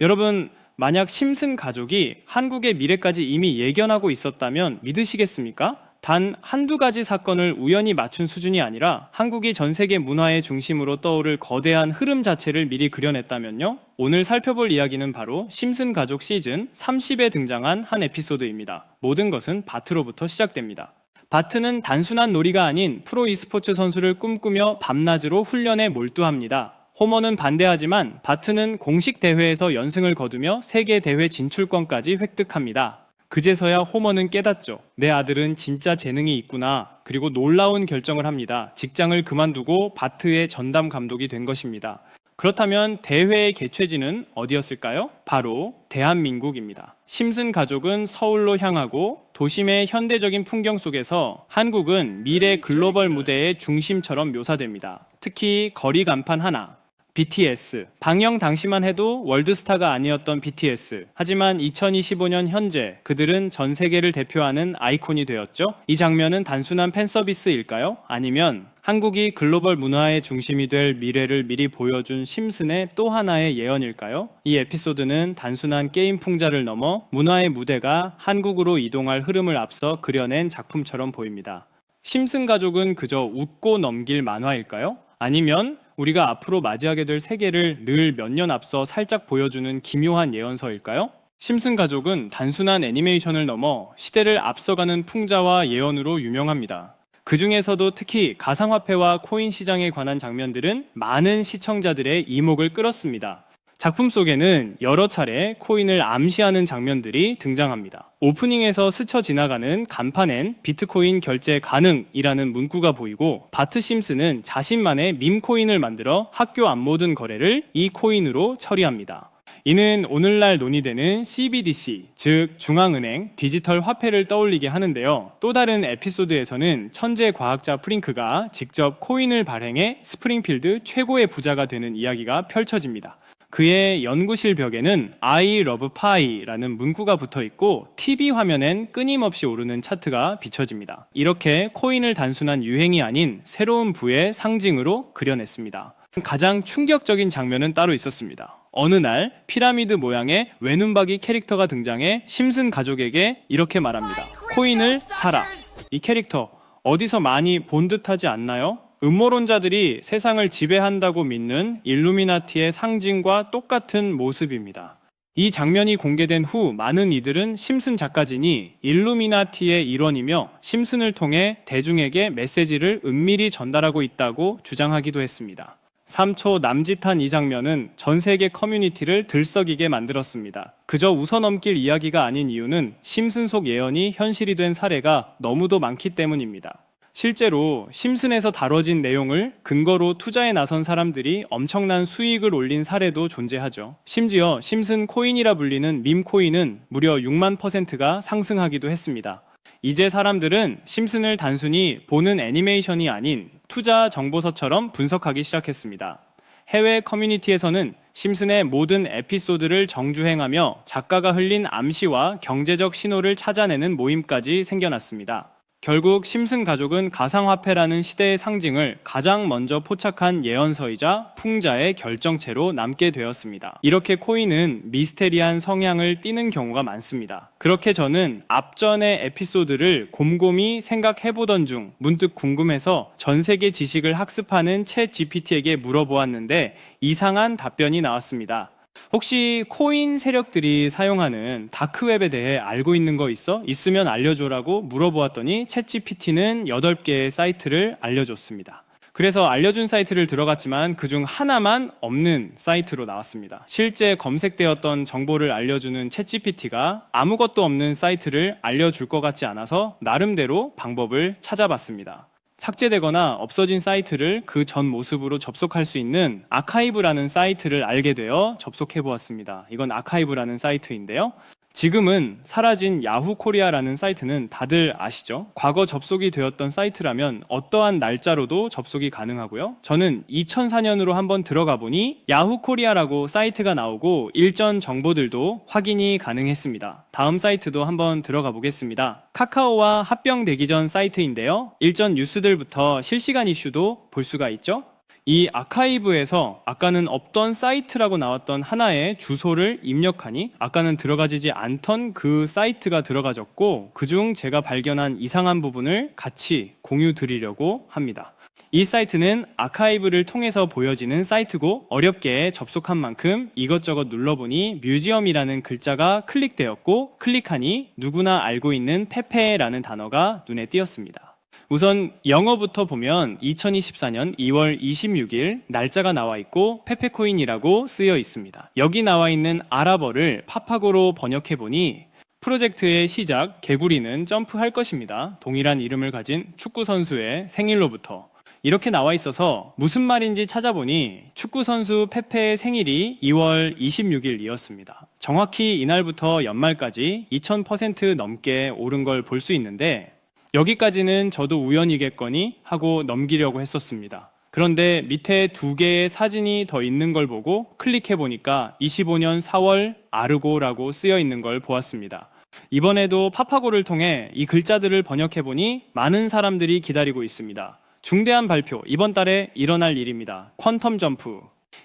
여러분, 만약 심슨 가족이 한국의 미래까지 이미 예견하고 있었다면 믿으시겠습니까? 단 한두 가지 사건을 우연히 맞춘 수준이 아니라 한국이 전 세계 문화의 중심으로 떠오를 거대한 흐름 자체를 미리 그려냈다면요? 오늘 살펴볼 이야기는 바로 심슨 가족 시즌 30에 등장한 한 에피소드입니다. 모든 것은 바트로부터 시작됩니다. 바트는 단순한 놀이가 아닌 프로 e스포츠 선수를 꿈꾸며 밤낮으로 훈련에 몰두합니다. 호머는 반대하지만 바트는 공식 대회에서 연승을 거두며 세계 대회 진출권까지 획득합니다. 그제서야 호머는 깨닫죠. 내 아들은 진짜 재능이 있구나. 그리고 놀라운 결정을 합니다. 직장을 그만두고 바트의 전담 감독이 된 것입니다. 그렇다면 대회의 개최지는 어디였을까요? 바로 대한민국입니다. 심슨 가족은 서울로 향하고 도심의 현대적인 풍경 속에서 한국은 미래 글로벌 무대의 중심처럼 묘사됩니다. 특히 거리 간판 하나, BTS. 방영 당시만 해도 월드스타가 아니었던 BTS. 하지만 2025년 현재 그들은 전 세계를 대표하는 아이콘이 되었죠. 이 장면은 단순한 팬 서비스일까요? 아니면 한국이 글로벌 문화의 중심이 될 미래를 미리 보여준 심슨의 또 하나의 예언일까요? 이 에피소드는 단순한 게임 풍자를 넘어 문화의 무대가 한국으로 이동할 흐름을 앞서 그려낸 작품처럼 보입니다. 심슨 가족은 그저 웃고 넘길 만화일까요? 아니면 우리가 앞으로 맞이하게 될 세계를 늘 몇 년 앞서 살짝 보여주는 기묘한 예언서일까요? 심슨 가족은 단순한 애니메이션을 넘어 시대를 앞서가는 풍자와 예언으로 유명합니다. 그 중에서도 특히 가상화폐와 코인 시장에 관한 장면들은 많은 시청자들의 이목을 끌었습니다. 작품 속에는 여러 차례 코인을 암시하는 장면들이 등장합니다. 오프닝에서 스쳐 지나가는 간판엔 비트코인 결제 가능이라는 문구가 보이고 바트 심스는 자신만의 밈 코인을 만들어 학교 안 모든 거래를 이 코인으로 처리합니다. 이는 오늘날 논의되는 CBDC, 즉 중앙은행 디지털 화폐를 떠올리게 하는데요. 또 다른 에피소드에서는 천재 과학자 프링크가 직접 코인을 발행해 스프링필드 최고의 부자가 되는 이야기가 펼쳐집니다. 그의 연구실 벽에는 I love pie라는 문구가 붙어 있고 TV 화면엔 끊임없이 오르는 차트가 비춰집니다. 이렇게 코인을 단순한 유행이 아닌 새로운 부의 상징으로 그려냈습니다. 가장 충격적인 장면은 따로 있었습니다. 어느 날 피라미드 모양의 외눈박이 캐릭터가 등장해 심슨 가족에게 이렇게 말합니다. 코인을 사라. 이 캐릭터 어디서 많이 본 듯하지 않나요? 음모론자들이 세상을 지배한다고 믿는 일루미나티의 상징과 똑같은 모습입니다. 이 장면이 공개된 후 많은 이들은 심슨 작가진이 일루미나티의 일원이며 심슨을 통해 대중에게 메시지를 은밀히 전달하고 있다고 주장하기도 했습니다. 3초 남짓한 이 장면은 전 세계 커뮤니티를 들썩이게 만들었습니다. 그저 웃어넘길 이야기가 아닌 이유는 심슨 속 예언이 현실이 된 사례가 너무도 많기 때문입니다. 실제로 심슨에서 다뤄진 내용을 근거로 투자에 나선 사람들이 엄청난 수익을 올린 사례도 존재하죠. 심지어 심슨 코인이라 불리는 밈 코인은 무려 6만 퍼센트가 상승하기도 했습니다. 이제 사람들은 심슨을 단순히 보는 애니메이션이 아닌 투자 정보서처럼 분석하기 시작했습니다. 해외 커뮤니티에서는 심슨의 모든 에피소드를 정주행하며 작가가 흘린 암시와 경제적 신호를 찾아내는 모임까지 생겨났습니다. 결국 심슨 가족은 가상화폐라는 시대의 상징을 가장 먼저 포착한 예언서이자 풍자의 결정체로 남게 되었습니다. 이렇게 코인은 미스테리한 성향을 띠는 경우가 많습니다. 그렇게 저는 앞전의 에피소드를 곰곰이 생각해보던 중 문득 궁금해서 전 세계 지식을 학습하는 챗 GPT에게 물어보았는데 이상한 답변이 나왔습니다. 혹시 코인 세력들이 사용하는 다크웹에 대해 알고 있는 거 있어? 있으면 알려줘라고 물어보았더니 챗GPT는 8개의 사이트를 알려줬습니다. 그래서 알려준 사이트를 들어갔지만 그중 하나만 없는 사이트로 나왔습니다. 실제 검색되었던 정보를 알려주는 챗GPT가 아무것도 없는 사이트를 알려줄 것 같지 않아서 나름대로 방법을 찾아봤습니다. 삭제되거나 없어진 사이트를 그 전 모습으로 접속할 수 있는 아카이브라는 사이트를 알게 되어 접속해 보았습니다. 이건 아카이브라는 사이트인데요. 지금은 사라진 야후 코리아라는 사이트는 다들 아시죠? 과거 접속이 되었던 사이트라면 어떠한 날짜로도 접속이 가능하고요. 저는 2004년으로 한번 들어가 보니 야후 코리아라고 사이트가 나오고 일전 정보들도 확인이 가능했습니다. 다음 사이트도 한번 들어가 보겠습니다. 카카오와 합병되기 전 사이트인데요. 일전 뉴스들부터 실시간 이슈도 볼 수가 있죠. 이 아카이브에서 아까는 없던 사이트라고 나왔던 하나의 주소를 입력하니 아까는 들어가지지 않던 그 사이트가 들어가졌고 그중 제가 발견한 이상한 부분을 같이 공유 드리려고 합니다. 이 사이트는 아카이브를 통해서 보여지는 사이트고 어렵게 접속한 만큼 이것저것 눌러보니 뮤지엄이라는 글자가 클릭되었고 클릭하니 누구나 알고 있는 페페라는 단어가 눈에 띄었습니다. 우선 영어부터 보면 2024년 2월 26일 날짜가 나와 있고 페페코인이라고 쓰여 있습니다. 여기 나와 있는 아랍어를 파파고로 번역해 보니 프로젝트의 시작 개구리는 점프할 것입니다. 동일한 이름을 가진 축구 선수의 생일로부터 이렇게 나와 있어서 무슨 말인지 찾아보니 축구 선수 페페의 생일이 2월 26일이었습니다. 정확히 이날부터 연말까지 2000% 넘게 오른 걸 볼 수 있는데 여기까지는 저도 우연이겠거니 하고 넘기려고 했었습니다. 그런데 밑에 두 개의 사진이 더 있는 걸 보고 클릭해 보니까 25년 4월 아르고라고 쓰여 있는 걸 보았습니다. 이번에도 파파고를 통해 이 글자들을 번역해 보니 많은 사람들이 기다리고 있습니다. 중대한 발표, 이번 달에 일어날 일입니다. 퀀텀 점프.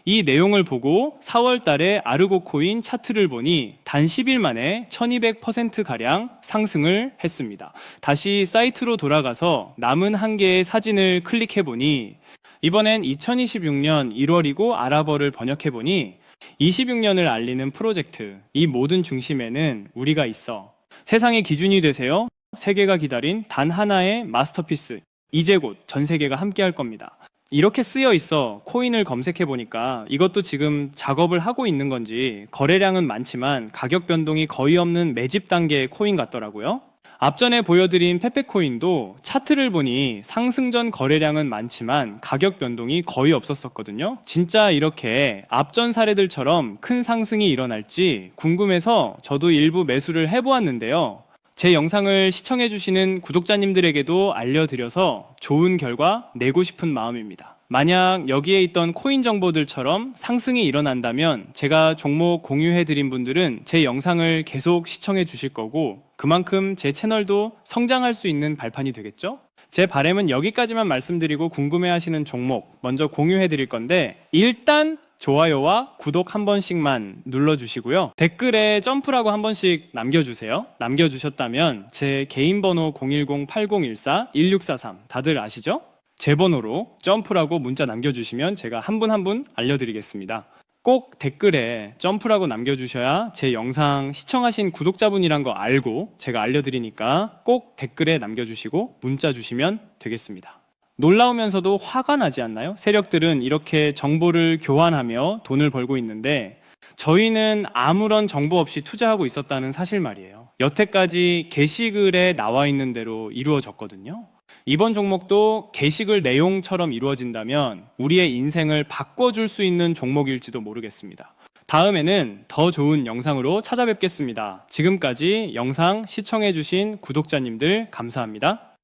이 내용을 보고 4월 달에 아르고 코인 차트를 보니 단 10일 만에 1200%가량 상승을 했습니다. 다시 사이트로 돌아가서 남은 한 개의 사진을 클릭해 보니 이번엔 2026년 1월이고 아랍어를 번역해 보니 26년을 알리는 프로젝트 이 모든 중심에는 우리가 있어 세상의 기준이 되세요. 세계가 기다린 단 하나의 마스터피스 이제 곧 전 세계가 함께 할 겁니다. 이렇게 쓰여 있어 코인을 검색해 보니까 이것도 지금 작업을 하고 있는 건지 거래량은 많지만 가격 변동이 거의 없는 매집 단계의 코인 같더라고요. 앞전에 보여드린 페페코인도 차트를 보니 상승 전 거래량은 많지만 가격 변동이 거의 없었었거든요. 진짜 이렇게 앞전 사례들처럼 큰 상승이 일어날지 궁금해서 저도 일부 매수를 해보았는데요. 제 영상을 시청해주시는 구독자님들에게도 알려드려서 좋은 결과 내고 싶은 마음입니다. 만약 여기에 있던 코인 정보들처럼 상승이 일어난다면 제가 종목 공유해드린 분들은 제 영상을 계속 시청해 주실 거고 그만큼 제 채널도 성장할 수 있는 발판이 되겠죠? 제 바램은 여기까지만 말씀드리고 궁금해하시는 종목 먼저 공유해드릴 건데 일단 좋아요와 구독 한 번씩만 눌러주시고요. 댓글에 점프라고 한 번씩 남겨주세요. 남겨주셨다면 제 개인 번호 010-8014-1643 다들 아시죠? 제 번호로 점프라고 문자 남겨주시면 제가 한 분 한 분 알려드리겠습니다. 꼭 댓글에 점프라고 남겨주셔야 제 영상 시청하신 구독자분이란 거 알고 제가 알려드리니까 꼭 댓글에 남겨주시고 문자 주시면 되겠습니다. 놀라우면서도 화가 나지 않나요? 세력들은 이렇게 정보를 교환하며 돈을 벌고 있는데 저희는 아무런 정보 없이 투자하고 있었다는 사실 말이에요. 여태까지 게시글에 나와 있는 대로 이루어졌거든요. 이번 종목도 게시글 내용처럼 이루어진다면 우리의 인생을 바꿔줄 수 있는 종목일지도 모르겠습니다. 다음에는 더 좋은 영상으로 찾아뵙겠습니다. 지금까지 영상 시청해주신 구독자님들 감사합니다.